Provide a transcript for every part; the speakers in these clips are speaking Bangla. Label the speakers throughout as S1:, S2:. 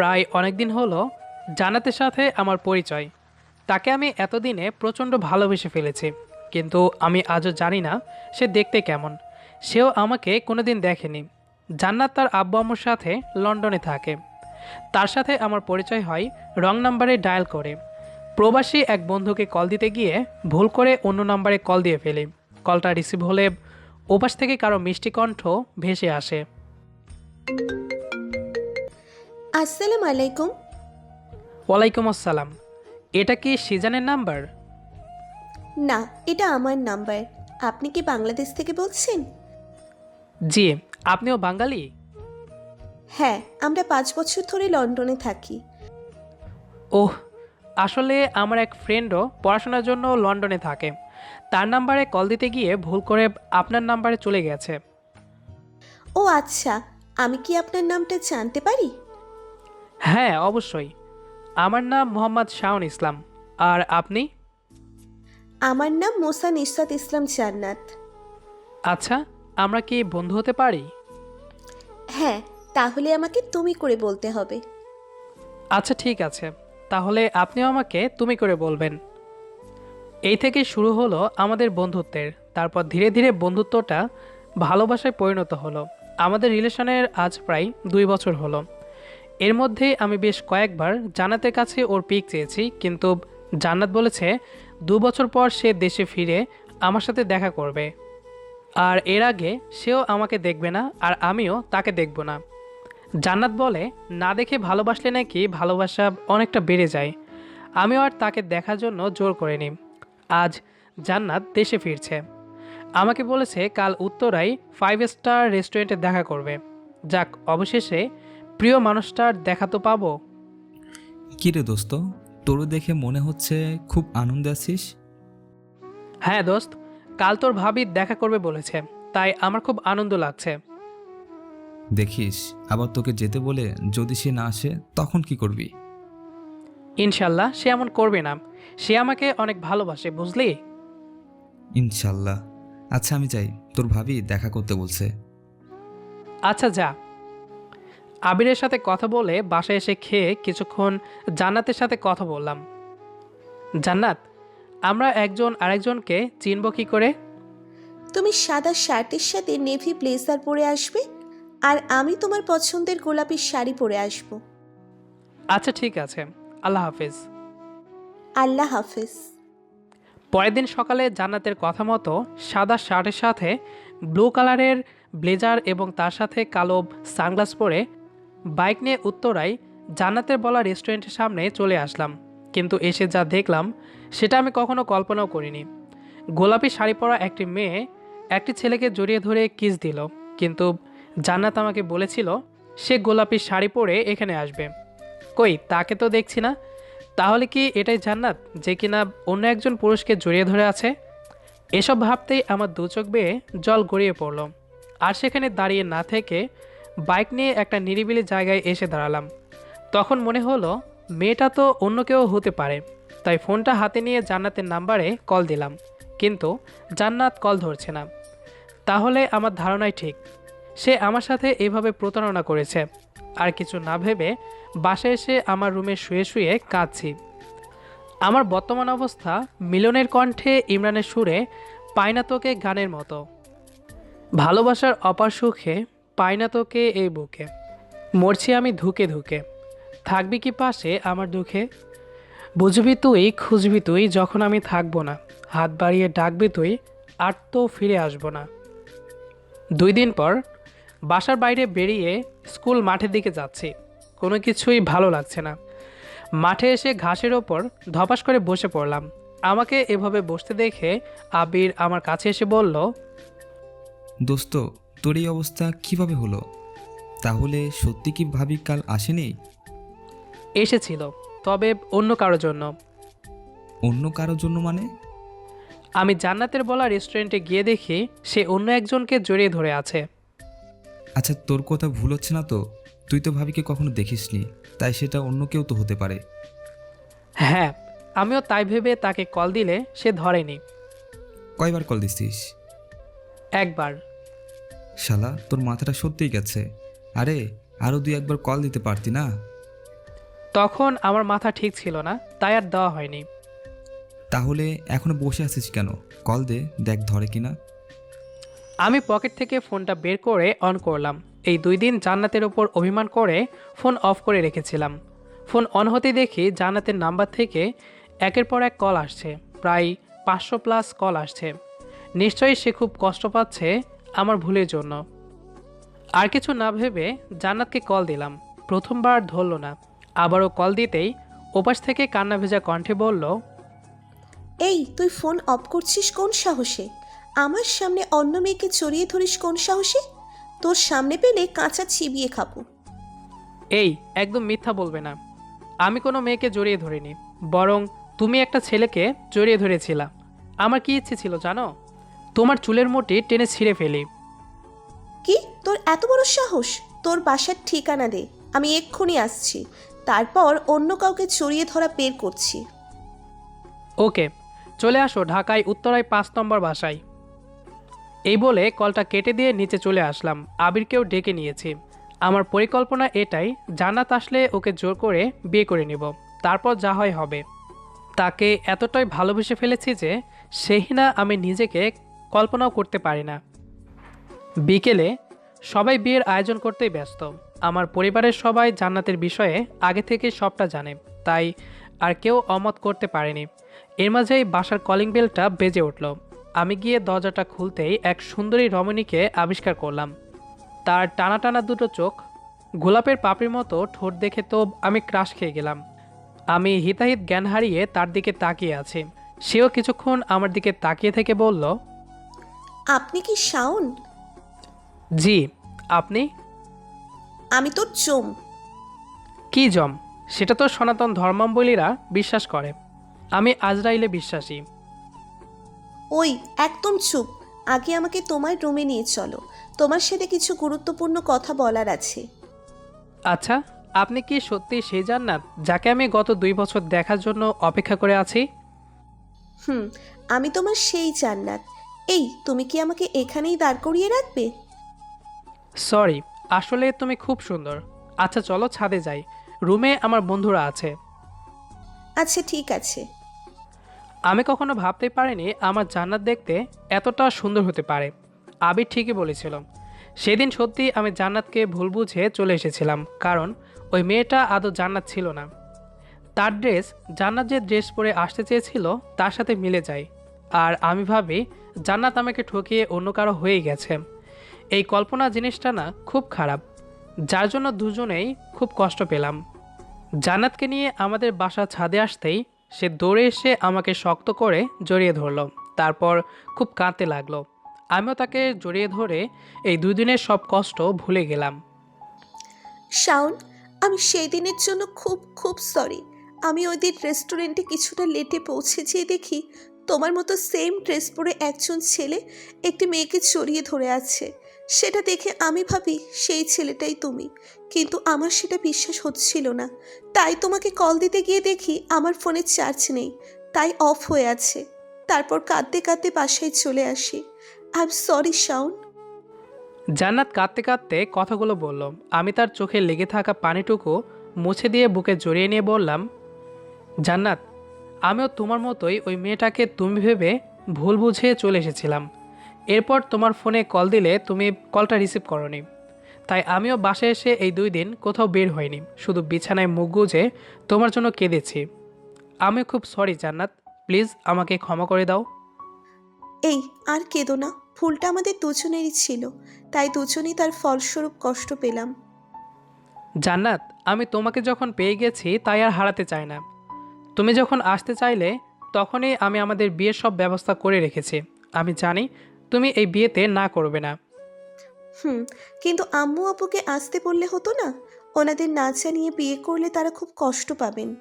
S1: প্রায় অনেক দিন হলো জান্নাতের সাথে আমার পরিচয়। তাকে আমি এতদিনে প্রচণ্ড ভালোবেসে ফেলেছি, কিন্তু আমি আজও জানি না সে দেখতে কেমন। সেও আমাকে কোনোদিন দেখেনি। জান্নাত তার আব্বু আম্মুর সাথে লন্ডনে থাকে। তার সাথে আমার পরিচয় হয় রং নাম্বারে ডায়াল করে। প্রবাসী এক বন্ধুকে কল দিতে গিয়ে ভুল করে অন্য নাম্বারে কল দিয়ে ফেলি। কলটা রিসিভ হলে ওপাশ থেকে কারও মিষ্টি কণ্ঠ ভেসে আসে।
S2: আসসালামু আলাইকুম।
S1: ওয়ালাইকুম আসসালাম। এটা কি সিজানের নাম্বার?
S2: না এটা আমার নাম্বার। আপনি কি বাংলাদেশ থেকে বলছেন?
S1: জি আপনিও বাঙালি?
S2: হ্যাঁ আমরা পাঁচ বছর ধরে লন্ডনে থাকি।
S1: ওহ আসলে আমার এক ফ্রেন্ডও পড়াশোনার জন্য লন্ডনে থাকে। তার নাম্বারে কল দিতে গিয়ে ভুল করে আপনার নাম্বারে চলে গেছে।
S2: ও আচ্ছা আমি কি আপনার নামটা জানতে পারি?
S1: হ্যাঁ অবশ্যই। আমার নাম মোহাম্মদ শাওন ইসলাম। আর আপনি?
S2: আমার নাম মোসা নিশাত ইসলাম জান্নাত।
S1: আচ্ছা আমরা কি বন্ধু হতে পারি?
S2: হ্যাঁ তাহলে আমাকে তুমি করে বলতে হবে।
S1: আচ্ছা ঠিক আছে। তাহলে আপনিও আমাকে তুমি করে বলবেন। এই থেকে শুরু হলো আমাদের বন্ধুত্বের। তারপর ধীরে ধীরে বন্ধুত্বটা ভালোবাসায় পরিণত হলো। আমাদের রিলেশনের আজ প্রায় দুই বছর হলো। এর মধ্যে আমি বেশ কয়েকবার জান্নাতের কাছে ওর পিক চেয়েছি, কিন্তু জান্নাত বলেছে, দু বছর পর সে দেশে ফিরে আমার সাথে দেখা করবে। আর এর আগে সেও আমাকে দেখবে না, আর আমিও তাকে দেখব না। জান্নাত বলে, না দেখে ভালোবাসলে নাকি ভালোবাসা অনেকটা বেড়ে যায়। আমিও আর তাকে দেখার জন্য জোর করিনি। আজ জান্নাত দেশে ফিরছে। আমাকে বলেছে কাল উত্তরায় ফাইভ স্টার রেস্টুরেন্টে দেখা করবে। যাক, অবশেষে প্রিয় মানুষটার দেখা তো পাবো।
S3: কিরে দোস্ত তোরও দেখে মনে হচ্ছে খুব আনন্দে আছিস?
S1: হ্যাঁ দোস্ত কাল তোর ভাবি দেখা করবে বলেছে তাই আমার খুব আনন্দ লাগছে।
S3: দেখিস আবার তোকে যেতে বলে যদি সে না আসে তখন কি করবি?
S1: ইনশাল্লাহ সে এমন করবে না। সে আমাকে অনেক ভালোবাসে বুঝলি?
S3: ইনশাল্লাহ। আচ্ছা আমি যাই তোর ভাবি দেখা করতে বলছে।
S1: আচ্ছা যা। আবিরের সাথে কথা বলে বাসায় এসে খেয়ে কিছুক্ষণ জান্নাতের সাথে কথা বললাম। জান্নাত আমরা একজন আরেকজনকে চিনব কি করে?
S2: তুমি সাদা শার্টের সাথে নেভি ব্লেজার পরে আসবে আর আমি তোমার পছন্দের গোলাপি শাড়ি পরে আসব।
S1: আচ্ছা ঠিক আছে। আল্লাহ হাফিজ।
S2: আল্লাহ হাফেজ।
S1: পরের দিন সকালে জান্নাতের কথা মতো সাদা শার্টের সাথে ব্লু কালারের ব্লেজার এবং তার সাথে কালো সানগ্লাস পরে বাইক নিয়ে উত্তরায় জান্নাতের বলা রেস্টুরেন্টের সামনে চলে আসলাম। কিন্তু এসে যা দেখলাম, সেটা আমি কখনো কল্পনাও করিনি। গোলাপি শাড়ি পরা একটি মেয়ে একটি ছেলেকে জড়িয়ে ধরে কিস দিল। কিন্তু জান্নাত আমাকে বলেছিল, সে গোলাপি শাড়ি পরে এখানে আসবে। কই, তাকে তো দেখছি না। তাহলে কি এটাই জান্নাত যে কিনা অন্য একজন পুরুষকে জড়িয়ে ধরে আছে? এসব ভাবতেই আমার দু চোখ বেয়ে জল গড়িয়ে পড়ল। আর সেখানে দাঁড়িয়ে না থেকে বাইক নিয়ে একটা নিরিবিলি জায়গায় এসে দাঁড়ালাম। তখন মনে হলো, মেয়েটা তো অন্য কেউ হতে পারে। তাই ফোনটা হাতে নিয়ে জান্নাতের নাম্বারে কল দিলাম। কিন্তু জান্নাত কল ধরছে না। তাহলে আমার ধারণাই ঠিক। সে আমার সাথে এভাবে প্রতারণা করেছে। আর কিছু না ভেবে বাসায় এসে আমার রুমে শুয়ে শুয়ে কাঁদছি। আমার বর্তমান অবস্থা মিলনের কণ্ঠে ইমরানের সুরে পায়না তোকে গানের মতো। ভালোবাসার অপার সুখে পায়না তোকে এই বুকে। মরছি আমি ধুকে ধুকে। থাকবি কি পাশে আমার দুঃখে? বুঝবি তুই, খুঁজবি তুই, যখন আমি থাকব না। হাত বাড়িয়ে ডাকবি তুই, আর তো ফিরে আসব না। দুই দিন পর বাসার বাইরে বেরিয়ে স্কুল মাঠের দিকে যাচ্ছি। কোনো কিছুই ভালো লাগছে না। মাঠে এসে ঘাসের ওপর ধপাস করে বসে পড়লাম। আমাকে এভাবে বসতে দেখে আবির আমার কাছে এসে বলল,
S3: দোস্ত তোর এই অবস্থা কীভাবে হলো? তাহলে সত্যি কি ভাবি কাল আসেনি?
S1: এসেছিল তবে অন্য কারোর জন্য।
S3: অন্য কারোর জন্য মানে?
S1: আমি জান্নাতের বলা রেস্টুরেন্টে গিয়ে দেখি সে অন্য একজনকে জড়িয়ে ধরে আছে।
S3: আচ্ছা তোর কথা ভুল হচ্ছে না তো? তুই তো ভাবিকে কখনো দেখিসনি তাই সেটা অন্য কেউ তো হতে পারে।
S1: হ্যাঁ আমিও তাই ভেবে তাকে কল দিলে সে ধরেনি।
S3: কয়বার কল দিছিস?
S1: একবার।
S3: শালা তোর মাথাটা সত্যিই গেছে। আরে আরও দুই একবার কল দিতে পারতি না?
S1: তখন আমার মাথা ঠিক ছিল না তাই আর দেওয়া হয়নি।
S3: তাহলে এখনও বসে আছিস কেন? কল দে দেখ ধরে কিনা।
S1: আমি পকেট থেকে ফোনটা বের করে অন করলাম। এই দুই দিন জান্নাতের ওপর অভিমান করে ফোন অফ করে রেখেছিলাম। ফোন অন হতে দেখি জান্নাতের নাম্বার থেকে একের পর এক কল আসছে প্রায় পাঁচশো প্লাস কল আসছে। নিশ্চয়ই সে খুব কষ্ট পাচ্ছে আমার ভুলের জন্য। আর কিছু না ভেবে জান্নাতকে কল দিলাম। প্রথমবার ধরল না। আবারও কল দিতেই ওপাশ থেকে কান্না ভেজা কণ্ঠে বলল
S2: এই তুই ফোন অফ করছিস কোন সাহসে? আমার সামনে অন্য মেয়েকে চড়িয়ে ধরিস কোন সাহসে? তোর সামনে পেলে কাঁচা চিবিয়ে খাব।
S1: এই একদম মিথ্যা বলবে না। আমি কোনো মেয়েকে জড়িয়ে ধরিনি। বরং তুমি একটা ছেলেকে জড়িয়ে ধরেছিলা। আমার কি ইচ্ছে ছিল জানো? তোমার চুলের মুঠি টেনে ছিঁড়ে ফেলি।
S2: কি? তোর এত বড় সাহস? তোর বাসার ঠিকানা দে। আমি এক্ষুনি আসছি। তারপর অন্য কাউকে চড়িয়ে ধরা বের করছি।
S1: ওকে চলে আসো ঢাকায় উত্তরায় পাঁচ নম্বর বাসায়। এই বলে কলটা কেটে দিয়ে নিচে চলে আসলাম। আবিরকেও ডেকে নিয়েছি। আমার পরিকল্পনা এটাই জান্নাত আসলে ওকে জোর করে বিয়ে করে নিব। তারপর যা হয় হবে। তাকে এতটাই ভালোবেসে ফেলেছি যে সেই না আমি নিজেকে কল্পনাও করতে পারি না। বিকেলে সবাই বিয়ের আয়োজন করতেই ব্যস্ত। আমার পরিবারের সবাই জান্নাতের বিষয়ে আগে থেকে সবটা জানে, তাই আর কেউ অমত করতে পারেনি। এর মাঝেই বাসার কলিং বেলটা বেজে উঠল। আমি গিয়ে দরজাটা খুলতেই এক সুন্দরী রমণীকে আবিষ্কার করলাম। তার টানা টানা দুটো চোখ, গোলাপের পাপড়ির মতো ঠোঁট দেখে তো আমি ক্রাশ খেয়ে গেলাম। আমি হিতাহিত জ্ঞান হারিয়ে তার দিকে তাকিয়ে আছি। সেও কিছুক্ষণ আমার দিকে তাকিয়ে থেকে বলল
S2: আপনি কি শাওন?
S1: জি আপনি?
S2: আমি তো চোম।
S1: কি জম? সেটা তো সনাতন ধর্মাবলীরা বিশ্বাস করে। আমি আজরাইলে বিশ্বাসী।
S2: ওই একদম চুপ। আগে আমাকে তোমার রুমে নিয়ে চলো। তোমার সাথে কিছু গুরুত্বপূর্ণ কথা বলার আছে।
S1: আচ্ছা আপনি কি সত্যি সেই জান্নাত যাকে আমি গত দুই বছর দেখার জন্য অপেক্ষা করে আছি?
S2: হুম আমি তোমার সেই জান্নাত। এই তুমি কি আমাকে এখানেই দাঁড় করিয়ে রাখবে?
S1: সরি আসলে তুমি খুব সুন্দর। আচ্ছা চলো ছাদে যাই। রুমে আমার বন্ধুরা আছে।
S2: আচ্ছা ঠিক আছে।
S1: আমি কখনো ভাবতে পারিনি আমার জান্নাত দেখতে এতটা সুন্দর হতে পারে। আবির ঠিকই বলেছিল। সেদিন সত্যি আমি জান্নাতকে ভুল বুঝে চলে এসেছিলাম কারণ ওই মেয়েটা আদৌ জান্নাত ছিল না। তার ড্রেস জান্নাত যে ড্রেস পরে আসতে চেয়েছিল তার সাথে মিলে যায়। আর আমি ভাবি জান্নাত আমাকে ঠকিয়ে অন্য কারও হয়ে গেছে। এই কল্পনা জিনিসটা না খুব খারাপ। যার জন্য দুজনেই খুব কষ্ট পেলাম। জান্নাতকে নিয়ে আমাদের বাসা ছাদে আসতেই সে দৌড়ে এসে আমাকে শক্ত করে জড়িয়ে ধরলো। তারপর খুব কাঁদতে লাগল। আমিও তাকে জড়িয়ে ধরে এই দুই দিনের সব কষ্ট ভুলে গেলাম।
S2: শাওন, আমি সেই দিনের জন্য খুব খুব সরি আমি ওই দিন রেস্টুরেন্টে কিছুটা লেটে পৌঁছেছি দেখি তোমার মতো সেম ড্রেস পরে একজন ছেলে একটি মেয়েকে চড়িয়ে ধরে আছে। সেটা দেখে আমি ভাবি, সেই ছেলেটাই তুমি। কিন্তু আমার সেটা বিশ্বাস হচ্ছিল না। তাই তোমাকে কল দিতে গিয়ে দেখি আমার ফোনে চার্জ নেই। তাই অফ হয়ে আছে। তারপর কাঁদতে কাঁদতে বাসায় চলে আসি। I am sorry Shaon.
S1: Jannat কাঁদতে কাঁদতে কথাগুলো বলল। আমি তার চোখে লেগে থাকা পানিটুকু মুছে দিয়ে বুকে জড়িয়ে নিয়ে বললাম, জান্নাত আমিও তোমার মতোই ওই মেয়েটাকে তুমি ভেবে ভুল বুঝে চলে এসেছিলাম। এরপর তোমার ফোনে কল দিলে তুমি কলটা রিসিভ করনি। তাই আমিও বাসায় এসে এই দুই দিন কোথাও বের হয়নি শুধু বিছানায় মুখ গুজে তোমার জন্য কেঁদেছি। আমি খুব সরি জান্নাত। প্লিজ আমাকে ক্ষমা করে দাও।
S2: এই আর কেঁদো না। ভুলটা আমাদের দুজনেরই ছিল। তাই দুজনেই তার ফলস্বরূপ কষ্ট পেলাম।
S1: জান্নাত আমি তোমাকে যখন পেয়ে গেছি তাই আর হারাতে চাই না। তুমি যখন আসতে চাইলে তখনই আমি আমাদের বিয়ের সব ব্যবস্থা করে রেখেছি। আমি জানি তুমি এই বিয়েতে না করবে না।
S2: হুম কিন্তু আম্মু আপুকে আসতে বললে হতো না? ওনাদের না জানিয়ে বিয়ে করলে তারা খুব কষ্ট পাবেন।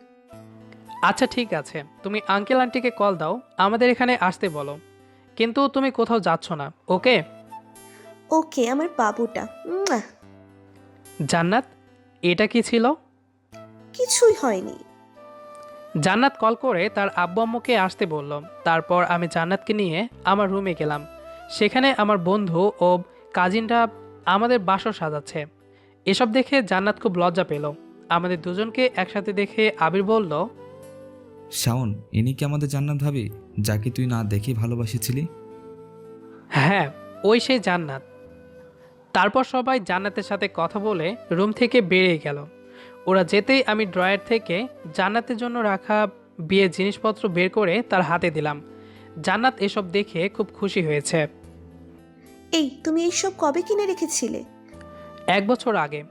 S1: আচ্ছা ঠিক আছে। তুমি আঙ্কেল আন্টিকে কল দাও আমাদের এখানে আসতে বলো। কিন্তু তুমি কোথাও যাচ্ছ না ওকে?
S2: ওকে আমার বাবুটা।
S1: জান্নাত এটা কি ছিল?
S2: কিছুই হয়নি।
S1: জান্নাত কল করে তার আব্বু আম্মুকে আসতে বলল। তারপর আমি জান্নাতকে নিয়ে আমার রুমে গেলাম। সেখানে আমার বন্ধু ও কাজিনরা আমাদের বাসর সাজাচ্ছে। এসব দেখে জান্নাত খুব লজ্জা পেল। আমাদের দুজনকে একসাথে দেখে আবির বলল
S3: শাওন ইনি কি আমাদের জান্নাত ভাবি? যাকে তুই না দেখে ভালোবাসেছিলি?
S1: হ্যাঁ ওই সেই জান্নাত। তারপর সবাই জান্নাতের সাথে কথা বলে রুম থেকে বেরিয়ে গেল। ওরা যেতেই আমি ড্রয়ার থেকে জান্নাতের জন্য রাখা বিয়ের জিনিসপত্র বের করে তার হাতে দিলাম। জান্নাত এসব দেখে খুব খুশি হয়েছে।
S2: এই তুমি এইসব কবে কিনে রেখেছিলে?
S1: এক বছর আগে।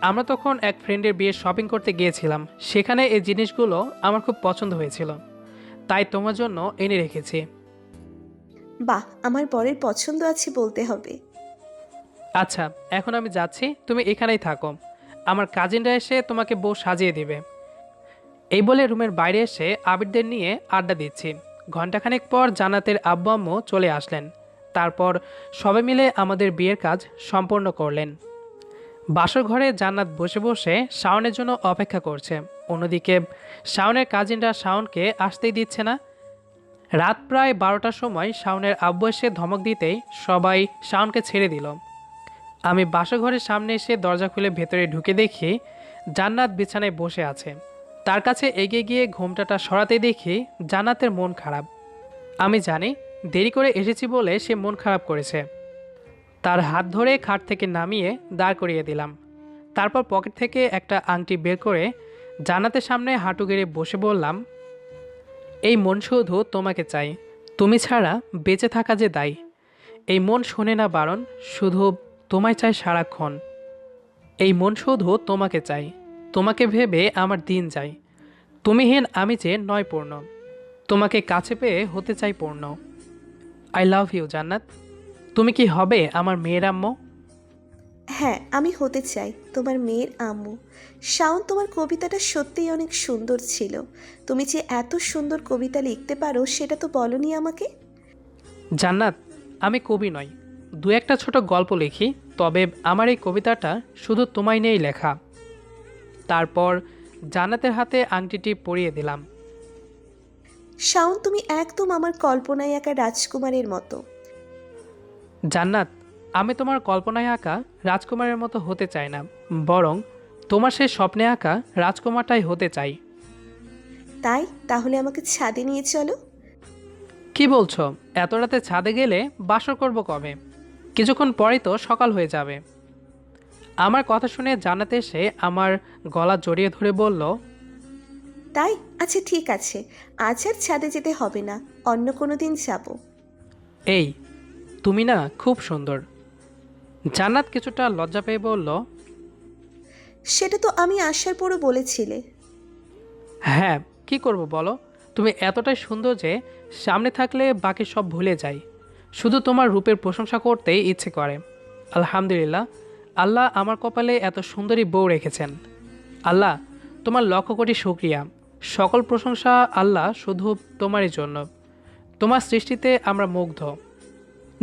S1: আমরা তখন এক ফ্রেন্ডের বিয়ে শপিং করতে গিয়েছিলাম। সেখানে এই জিনিসগুলো আমার খুব পছন্দ হয়েছিল। তাই তোমার জন্য এনে রেখেছি।
S2: বাহ আমার বরের পছন্দ আছে বলতে হবে।
S1: আচ্ছা এখন আমি যাচ্ছি। তুমি এখানেই থাকো। আমার কাজিনরা এসে তোমাকে বউ সাজিয়ে দিবে। এই বলে রুমের বাইরে এসে আবিরদের নিয়ে আড্ডা দিচ্ছি। ঘণ্টাখানেক পর জান্নাতের আব্বু আম্মু চলে আসলেন। তারপর সবাই মিলে আমাদের বিয়ের কাজ সম্পন্ন করলেন। বাসর ঘরে জান্নাত বসে বসে শাওনের জন্য অপেক্ষা করছে। অন্যদিকে শাওনের কাজিনরা শাওনকে আসতেই দিচ্ছে না। রাত প্রায় বারোটার সময় শাওনের আব্বু এসে ধমক দিতেই সবাই শাওনকে ছেড়ে দিল। আমি বাসাঘরের সামনে এসে দরজা খুলে ভেতরে ঢুকে দেখি জান্নাত বিছানায় বসে আছে। তার কাছে এগিয়ে গিয়ে ঘোমটাটা সরাতে দেখি জান্নাতের মন খারাপ। আমি জানি দেরি করে এসেছি বলে সে মন খারাপ করেছে। তার হাত ধরে খাট থেকে নামিয়ে দাঁড় করিয়ে দিলাম। তারপর পকেট থেকে একটা আংটি বের করে জান্নাতের সামনে হাঁটু গেড়ে বসে বললাম, এই মন শুধু তোমাকে চাই। তুমি ছাড়া বেঁচে থাকা যে দায়ী। এই মন শোনে না বারণ, শুধু তোমায় চাই সারাক্ষণ। এই মন শুধু তোমাকে চাই। তোমাকে ভেবে আমার দিন যায়। তুমিহীন আমি যে নয় পূর্ণ। তোমাকে কাছে পেয়ে হতে চাই পূর্ণ। আই লাভ ইউ জান্নাত। তুমি কি হবে আমার মেয়ের আম্মু?
S2: হ্যাঁ আমি হতে চাই তোমার মেয়ের আম্মু। শাওন তোমার কবিতাটা সত্যিই অনেক সুন্দর ছিল। তুমি যে এত সুন্দর কবিতা লিখতে পারো সেটা তো বলনি আমাকে?
S1: জান্নাত আমি কবি নই। দু একটা ছোট গল্প লিখি তবে আমার এই কবিতাটা শুধু তোমায় নিয়েই লেখা। তারপর জান্নাতের হাতে আংটিটি পরিয়ে দিলাম।
S2: শাওন তুমি একদম আমার কল্পনায় একা রাজকুমারের মতো।
S1: জান্নাত আমি তোমার কল্পনায় আঁকা রাজকুমারের মতো হতে চাই না বরং তোমার সেই স্বপ্নে আঁকা রাজকুমারটাই হতে চাই।
S2: তাই? তাহলে আমাকে ছাদে নিয়ে চলো।
S1: কি বলছো? এত রাতে ছাদে গেলে বাসর করব কবে? কিছুক্ষণ পরে তো সকাল হয়ে যাবে। আমার কথা শুনে জানাতে এসে আমার গলা জড়িয়ে ধরে বলল
S2: তাই? আচ্ছা ঠিক আছে। আজ আর ছাদে যেতে হবে না অন্য কোনো দিন যাব।
S1: এই তুমি না খুব সুন্দর। জান্নাত কিছুটা লজ্জা পেয়ে বলল
S2: সেটা তো আমি আসার পরও বলেছিলে।
S1: হ্যাঁ কি করব বলো? তুমি এতটাই সুন্দর যে সামনে থাকলে বাকি সব ভুলে যাই। শুধু তোমার রূপের প্রশংসা করতেই ইচ্ছে করে। আলহামদুলিল্লাহ, আল্লাহ আমার কপালে এত সুন্দরী বউ রেখেছেন। আল্লাহ, তোমার লক্ষ কোটি শুক্রিয়া। সকল প্রশংসা আল্লাহ শুধু তোমারই জন্য। তোমার সৃষ্টিতে আমরা মুগ্ধ।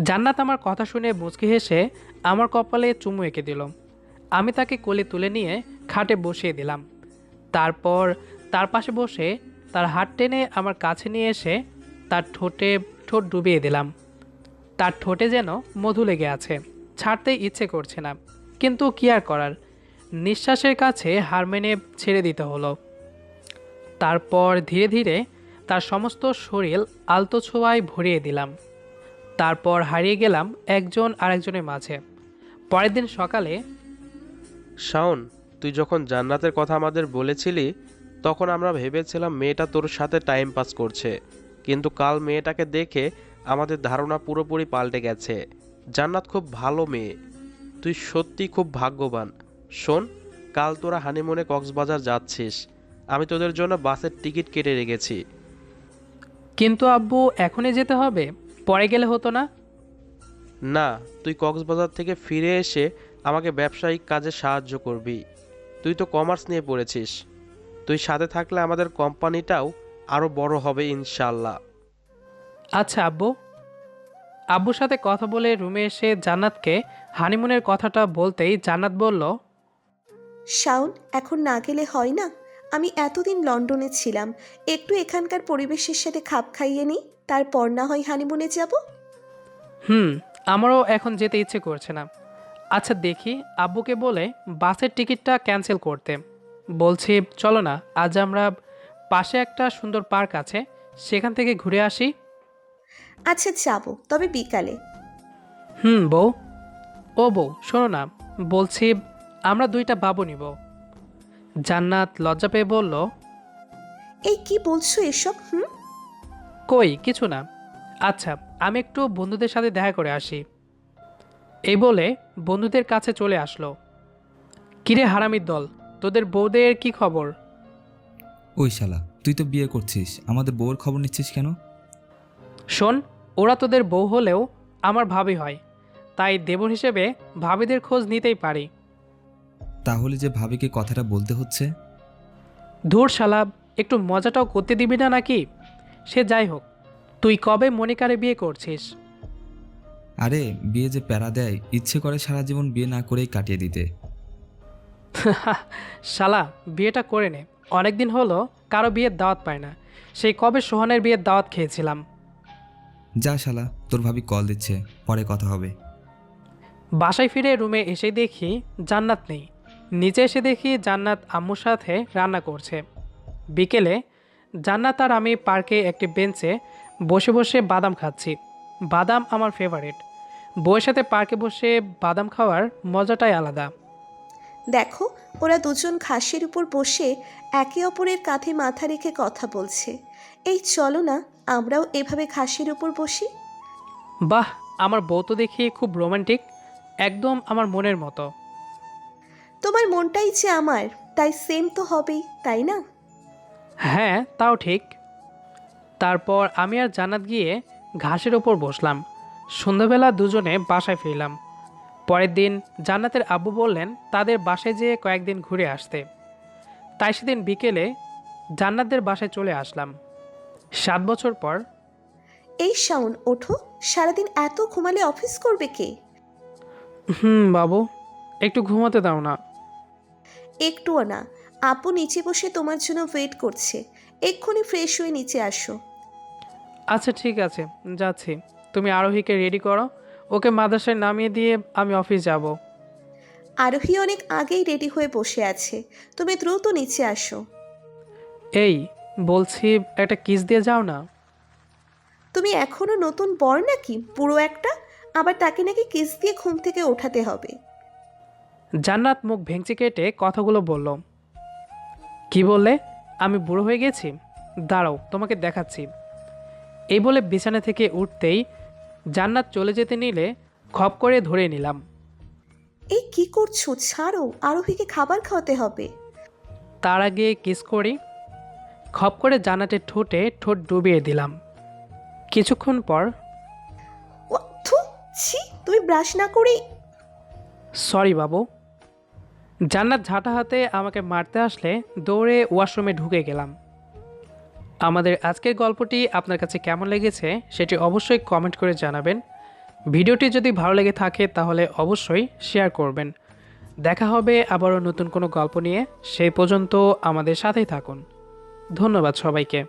S1: জান্নাত আমার কথা শুনে মুচকি হেসে আমার কপালে চুমু এঁকে দিল। আমি তাকে কোলে তুলে নিয়ে খাটে বসিয়ে দিলাম। তারপর তার পাশে বসে তার হাত টেনে আমার কাছে নিয়ে এসে তার ঠোঁটে ঠোঁট ডুবিয়ে দিলাম। তার ঠোঁটে যেন মধু লেগে আছে। ছাড়তে ইচ্ছে করছে না। কিন্তু কি আর করার? নিঃশ্বাসের কাছে হার মেনে ছেড়ে দিতে হলো। তারপর ধীরে ধীরে তার সমস্ত শরীর আলতো ছোঁয়ায় ভরিয়ে দিলাম। তারপর হারিয়ে গেলাম একজন আরেকজনের মাঝে। পরের দিন সকালে
S4: শাওন, তুই যখন জান্নাতের কথা আমাদের বলেছিলি, তখন আমরা ভেবেছিলাম মেয়েটা তোর সাথে টাইম পাস করছে। কিন্তু কাল মেয়েটাকে দেখে আমাদের ধারণা পুরোপুরি পাল্টে গেছে। জান্নাত খুব ভালো মেয়ে। তুই সত্যি খুব ভাগ্যবান। শোন কাল তোরা হানিমুনে কক্সবাজার যাচ্ছিস। আমি তোদের জন্য বাসের টিকিট কেটে রেখেছি।
S1: কিন্তু আব্বু এখনই যেতে হবে? পরে গেলে হতো না?
S4: না তুই কক্সবাজার থেকে ফিরে এসে আমাকে ব্যবসায়িক কাজে সাহায্য করবি। তুই তো কমার্স নিয়ে পড়েছিস। তুই সাথে থাকলে আমাদের কোম্পানিটাও আরও বড় হবে ইনশাল্লাহ
S1: আচ্ছা আব্বু। আব্বুর সাথে কথা বলে রুমে এসে জান্নাতকে হানিমুনের কথাটা বলতেই জান্নাত বলল
S2: শাওন এখন না গেলে হয় না? আমি এতদিন লন্ডনে ছিলাম। একটু এখানকার পরিবেশের সাথে খাপ খাইয়ে নিই তারপর না হয় হানিমুনে যাব?
S1: হুম আমারও এখন যেতে ইচ্ছে করছে না। আচ্ছা দেখি আব্বুকে বলে বাসের টিকিটটা ক্যান্সেল করতে। বলছি চলো না আজ আমরা পাশে একটা সুন্দর পার্ক আছে সেখান থেকে ঘুরে আসি।
S2: আচ্ছা যাব তবে বিকালে।
S1: হুম বউ। ও বউ শোনো না বলছি আমরা দুইটা বাবু নিব। জান্নাত লজ্জা পেয়ে বলল
S2: এই কি বলছো এসব হুম?
S1: কই কিছু না। আচ্ছা আমি একটু বন্ধুদের সাথে দেখা করে আসি। এই বলে বন্ধুদের কাছে চলে আসলো। কিরে হারামির দল তোদের বউদের কি খবর?
S3: ওই শালা তুই তো বিয়ে করছিস আমাদের বউয়ের খবর নিচ্ছিস কেন?
S1: শোন ওরা তোদের বউ হলেও আমার ভাবি হয় তাই দেবর হিসেবে ভাবিদের খোঁজ নিতেই পারি।
S3: তাহলে যে ভাবিকে কথাটা বলতে হচ্ছে?
S1: ধুর শালা একটু মজাটাও করতে দিবি না নাকি? সে যাই হোক তুই কবে মনিকারে বিয়ে করছিস?
S3: আরে বিয়ে যে প্যারা দেয় ইচ্ছে করে সারা জীবন বিয়ে না করেই কাটিয়ে দিতে।
S1: শালা বিয়েটা করে নে। অনেকদিন হলো কারও বিয়ের দাওয়াত পায় না। সেই কবে সোহানের বিয়ের দাওয়াত খেয়েছিলাম।
S3: যা শালা তোর ভাবি কল দিচ্ছে পরে কথা হবে।
S1: বাসায় ফিরে রুমে এসে দেখি জান্নাত নেই। নিচে এসে দেখি জান্নাত আম্মুর সাথে রান্না করছে। বিকেলে জান্নাত আর আমি পার্কে একটি বেঞ্চে বসে বসে বাদাম খাচ্ছি। বাদাম আমার ফেভারিট বউয়ের সাথে পার্কে বসে বাদাম খাওয়ার মজাটাই আলাদা।
S2: দেখো ওরা দুজন ঘাসের উপর বসে একে অপরের কাঁধে মাথা রেখে কথা বলছে। এই চলো না আমরাও এভাবে ঘাসের উপর বসি?
S1: বাহ আমার বউ তো দেখি খুব রোমান্টিক একদম আমার মনের মতো।
S2: তোমার মনটাই যে আমার তাই সেম তো হবেই তাই না?
S1: হ্যাঁ তাও ঠিক। তারপর আমি আর জান্নাত গিয়ে ঘাসের ওপর বসলাম। সন্ধ্যাবেলা দুজনে বাসায় ফিরলাম। পরের দিন জান্নাতের আব্বু বললেন তাদের বাসায় যেয়ে কয়েকদিন ঘুরে আসতে। তাই সেদিন বিকেলে জান্নাতদের বাসায় চলে আসলাম। সাত বছর পর
S2: এই শাওন ওঠো। সারাদিন এত ঘুমালে অফিস করবে কে?
S1: হুম বাবু একটু ঘুমাতে দাও না।
S2: একটুও না। আপু নিচে বসে তোমার জন্য ওয়েট করছে। এক্ষুনি ফ্রেশ হয়ে নিচে আসো।
S1: আচ্ছা ঠিক আছে। যাচ্ছি। তুমি আরোহীকে রেডি করো। ওকে মাদ্রাসায় নামিয়ে দিয়ে আমি অফিস যাব।
S2: আরোহী অনেক আগেই রেডি হয়ে বসে আছে। তুমি দ্রুত নিচে আসো।
S1: এই বলছি একটা কিস দিয়ে যাও না।
S2: তুমি এখনও নতুন বর নাকি? পুরো একটা? আবার তাকে নাকি কিস দিয়ে ঘুম থেকে ওঠাতে হবে।
S1: জান্নাত মুখ ভেঙচি কেটে কথাগুলো বলল কি বললে? আমি বুড়ো হয়ে গেছি? দাঁড়াও তোমাকে দেখাচ্ছি। এই বলে বিছানা থেকে উঠতেই জান্নাত চলে যেতে নিলে খপ করে ধরে নিলাম।
S2: এই কি করছ? ছাড়ো আরোহীকে খাবার খাওয়াতে হবে।
S1: তার আগে কিস করি। খপ করে জান্নাতের ঠোঁটে ঠোঁট ডুবিয়ে দিলাম। কিছুক্ষণ পর
S2: থু, ছি তুমি ব্রাশ না করেই
S1: সরি বাবু। জান্নাত ঝাঁটা হাতে আমাকে মারতে আসলে দৌড়ে ওয়াশরুমে ঢুকে গেলাম। আমাদের আজকের গল্পটি আপনার কাছে কেমন লেগেছে সেটি অবশ্যই কমেন্ট করে জানাবেন। ভিডিওটি যদি ভালো লেগে থাকে তাহলে অবশ্যই শেয়ার করবেন। দেখা হবে আবারও নতুন কোনো গল্প নিয়ে। সেই পর্যন্ত আমাদের সাথেই থাকুন। ধন্যবাদ সবাইকে।